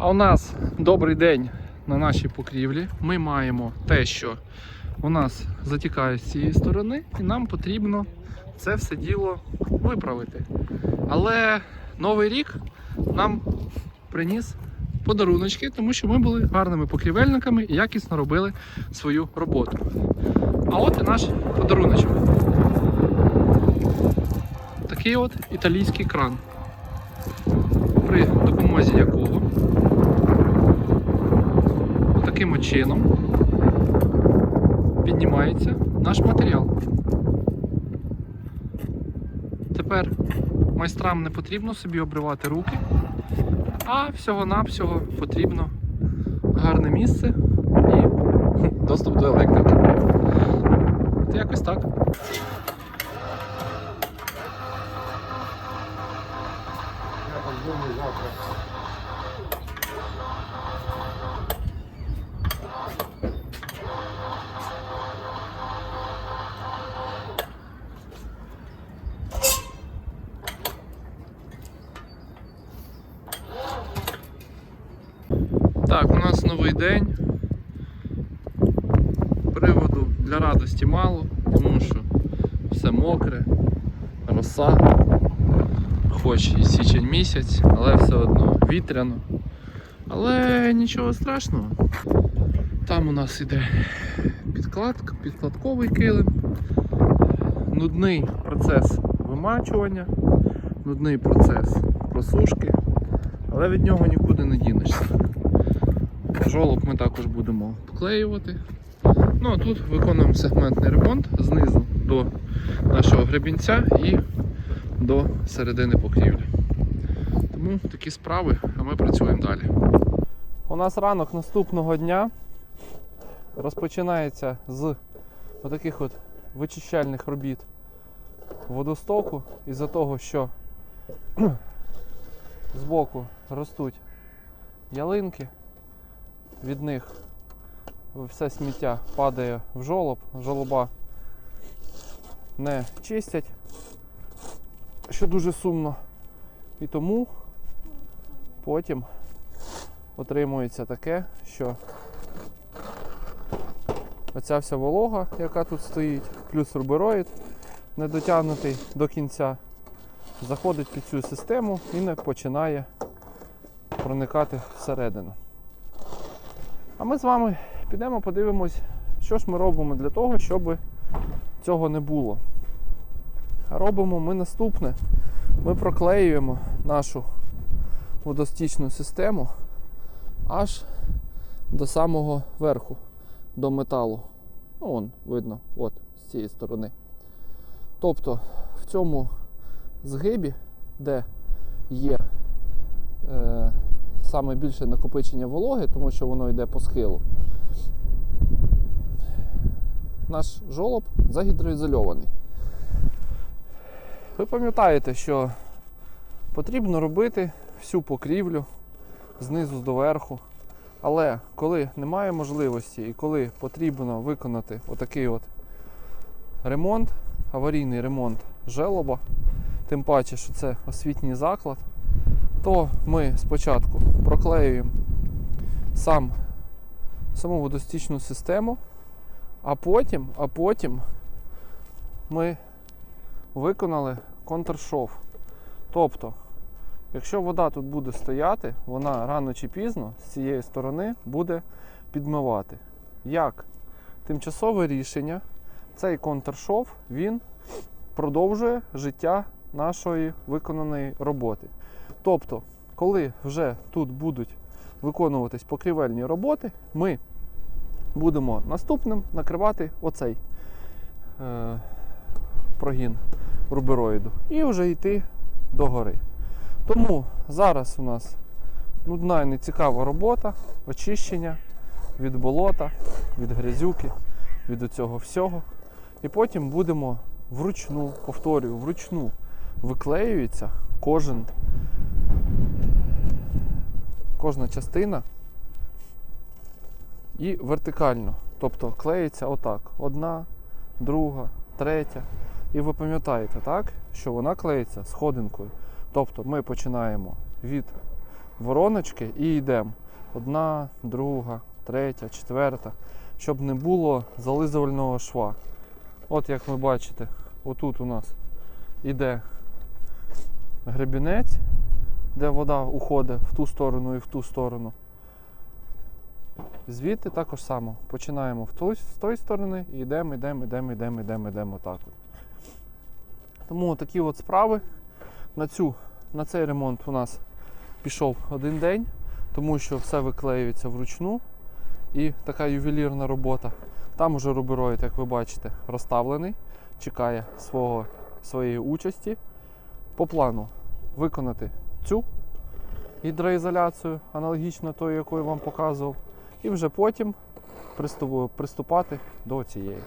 А у нас добрий день на нашій покрівлі. Ми маємо те, що у нас затікає з цієї сторони, і нам потрібно це все діло виправити. Але новий рік нам приніс подаруночки, тому що ми були гарними покрівельниками і якісно робили свою роботу. А от і наш подаруночок. Такий от італійський кран, при допомозі якого таким чином піднімається наш матеріал. Тепер майстрам не потрібно собі обривати руки, а всього-навсього потрібно гарне місце і доступ до електрики. Якось так. Новий день. Приводу для радості мало, тому що все мокре, роса, хоч і січень місяць, але все одно вітряно. Але нічого страшного. Там у нас іде підкладка, підкладковий килим, нудний процес вимачування, нудний процес просушки, але від нього нікуди не дінешся. Жолоб ми також будемо вклеювати. Ну а тут виконуємо сегментний ремонт знизу до нашого гребінця і до середини покрівлі. Тому такі справи, а ми працюємо далі. У нас ранок наступного дня розпочинається з отаких от вичищальних робіт водостоку із-за того, що збоку ростуть ялинки від них все сміття падає в жолоб, жолоба не чистять, що дуже сумно. І тому потім отримується таке, що оця вся волога, яка тут стоїть, плюс рубероїд не дотягнутий до кінця, заходить під цю систему і не починає проникати всередину. А ми з вами підемо подивимось, що ж ми робимо для того, щоб цього не було. Робимо ми наступне. Ми проклеюємо нашу водостічну систему аж до самого верху, до металу. Ну, вон, видно, от, з цієї сторони. Тобто в цьому згибі, де є е, саме більше накопичення вологи, тому що воно йде по схилу. Наш жолоб загідроізольований. Ви пам'ятаєте, що потрібно робити всю покрівлю знизу до верху. Але коли немає можливості і коли потрібно виконати отакий от ремонт, аварійний ремонт желоба, тим паче, що це освітній заклад, то ми спочатку проклеюємо сам, саму водостічну систему, а потім, а потім ми виконали контршов. Тобто, якщо вода тут буде стояти, вона рано чи пізно з цієї сторони буде підмивати. Як тимчасове рішення, цей контршов він продовжує життя нашої виконаної роботи. Тобто, коли вже тут будуть виконуватись покрівельні роботи, ми будемо наступним накривати оцей е, прогін рубероїду і вже йти до гори. Тому зараз у нас нудна і нецікава робота, очищення від болота, від грязюки, від цього всього. І потім будемо вручну, повторюю, вручну виклеюється кожен кожна частина і вертикально. Тобто клеїться отак. Одна, друга, третя. І ви пам'ятаєте, так, що вона клеїться сходинкою. Тобто ми починаємо від вороночки і йдемо. Одна, друга, третя, четверта, щоб не було зализувального шва. От як ви бачите, отут у нас іде гребінець, де вода уходить в ту сторону і в ту сторону. Звідти також само. Починаємо в той, з тої сторони і йдемо, йдемо, йдемо, йдемо, йдемо, йдемо так. Тому такі от справи. На, цю, на цей ремонт у нас пішов один день, тому що все виклеюється вручну і така ювелірна робота. Там уже рубероїд, як ви бачите, розставлений, чекає свого, своєї участі. По плану виконати цю гідроізоляцію, аналогічно тої, яку я вам показував, і вже потім приступати до цієї.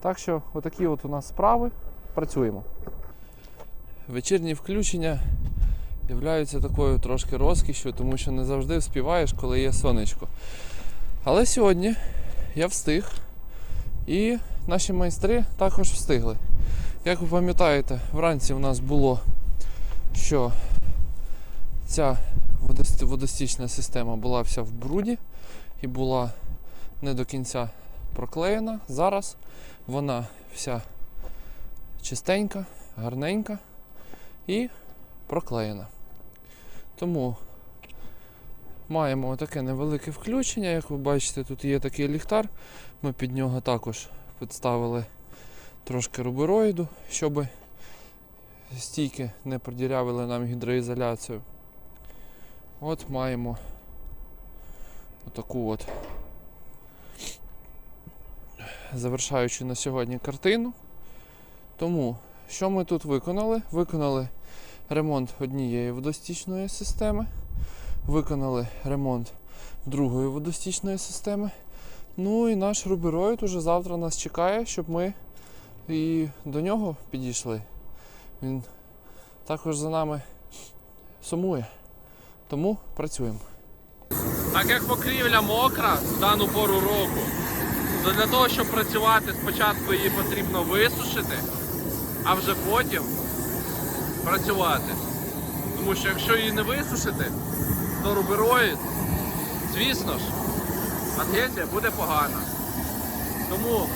Так що, отакі от у нас справи. Працюємо. Вечірні включення являються такою трошки розкішю, тому що не завжди вспіваєш, коли є сонечко. Але сьогодні я встиг, і наші майстри також встигли. Як ви пам'ятаєте, вранці у нас було, що ця водостічна система була вся в бруді і була не до кінця проклеєна. Зараз вона вся чистенька, гарненька і проклеєна. Тому маємо таке невелике включення. Як ви бачите, тут є такий ліхтар. Ми під нього також підставили трошки рубероїду, щоб стійки не продірявили нам гідроізоляцію. От маємо отаку от завершаючи на сьогодні картину. Тому що ми тут виконали? Виконали ремонт однієї водостічної системи, виконали ремонт другої водостічної системи. Ну і наш рубероїд уже завтра нас чекає, щоб ми і до нього підійшли. Він також за нами сумує. Тому працюємо. Так як покрівля мокра в дану пору року, то для того, щоб працювати, спочатку її потрібно висушити, а вже потім працювати. Тому що якщо її не висушити, то рубероїд, звісно ж, адгезія буде погана. Тому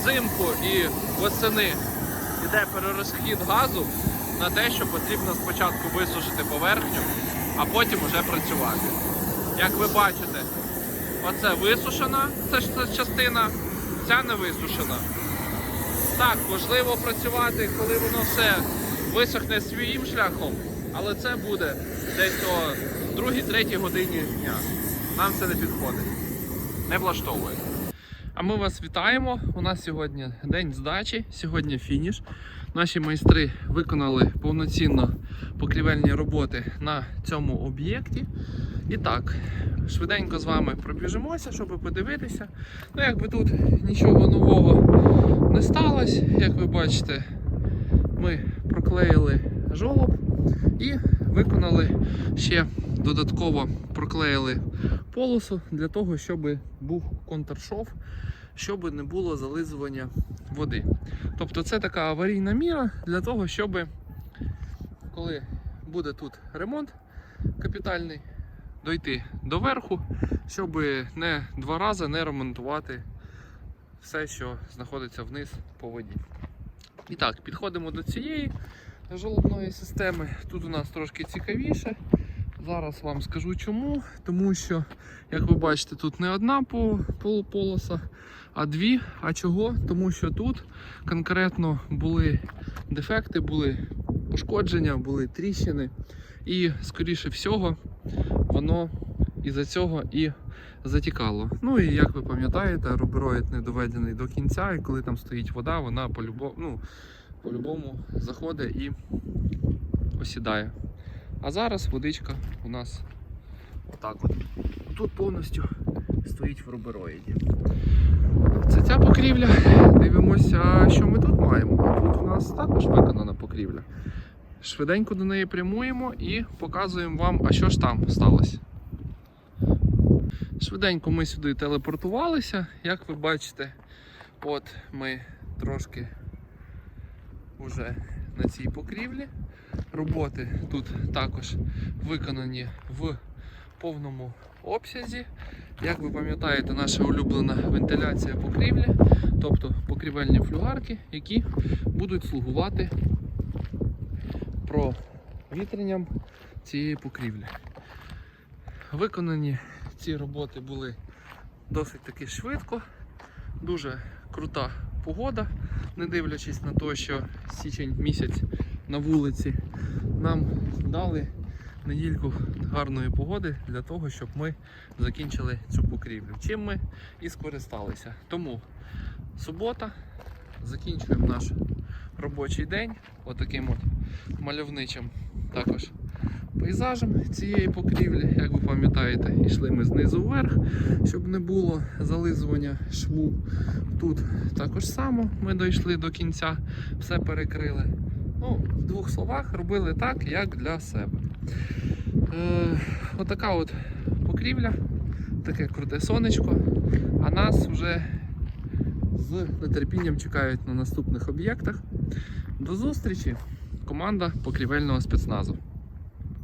взимку і восени йде перерозхід газу на те, що потрібно спочатку висушити поверхню, а потім вже працювати. Як ви бачите, оце висушена ця частина, ця не висушена. Так, можливо працювати, коли воно все висохне своїм шляхом, але це буде десь о 2-3 годині дня. Нам це не підходить. Не влаштовує. А ми вас вітаємо. У нас сьогодні день здачі, сьогодні фініш. Наші майстри виконали повноцінно покрівельні роботи на цьому об'єкті. І так, швиденько з вами пробіжимося, щоб подивитися. Ну, якби тут нічого нового не сталося, як ви бачите, ми проклеїли жолоб і виконали ще додатково проклеїли полосу для того, щоб був контршов, щоб не було зализування води. Тобто це така аварійна міра для того, щоб коли буде тут ремонт капітальний, дойти до верху, щоб не два рази не ремонтувати все, що знаходиться вниз по воді. І так, підходимо до цієї жолобної системи. Тут у нас трошки цікавіше. Зараз вам скажу чому. Тому що, як ви бачите, тут не одна по- пол- полоса, а дві. А чого? Тому що тут конкретно були дефекти, були пошкодження, були тріщини. І, скоріше всього, воно із-за цього і затікало. Ну і як ви пам'ятаєте, рубероїд не доведений до кінця, і коли там стоїть вода, вона по-любому, ну, по-любому заходить і осідає. А зараз водичка у нас отак от. Тут повністю стоїть в рубероїді. Це ця покрівля. Дивимося, що ми тут маємо. Тут у нас також виконана покрівля. Швиденько до неї прямуємо і показуємо вам, а що ж там сталося. Швиденько ми сюди телепортувалися. Як ви бачите, от ми трошки вже на цій покрівлі. Роботи тут також виконані в повному обсязі. Як ви пам'ятаєте, наша улюблена вентиляція покрівлі, тобто покрівельні флюгарки, які будуть слугувати провітренням цієї покрівлі. Виконані ці роботи були досить таки швидко, дуже крута погода, не дивлячись на те, що січень місяць на вулиці, нам дали недільку гарної погоди для того, щоб ми закінчили цю покрівлю. Чим ми і скористалися. Тому субота, закінчуємо наш робочий день отаким от мальовничим також пейзажем цієї покрівлі. Як ви пам'ятаєте, йшли ми знизу вверх, щоб не було зализування шву. Тут також само ми дійшли до кінця, все перекрили. Ну, в двох словах робили так, як для себе. Е, отака от покрівля, таке круте сонечко, а нас вже з нетерпінням чекають на наступних об'єктах. До зустрічі! Команда покрівельного спецназу.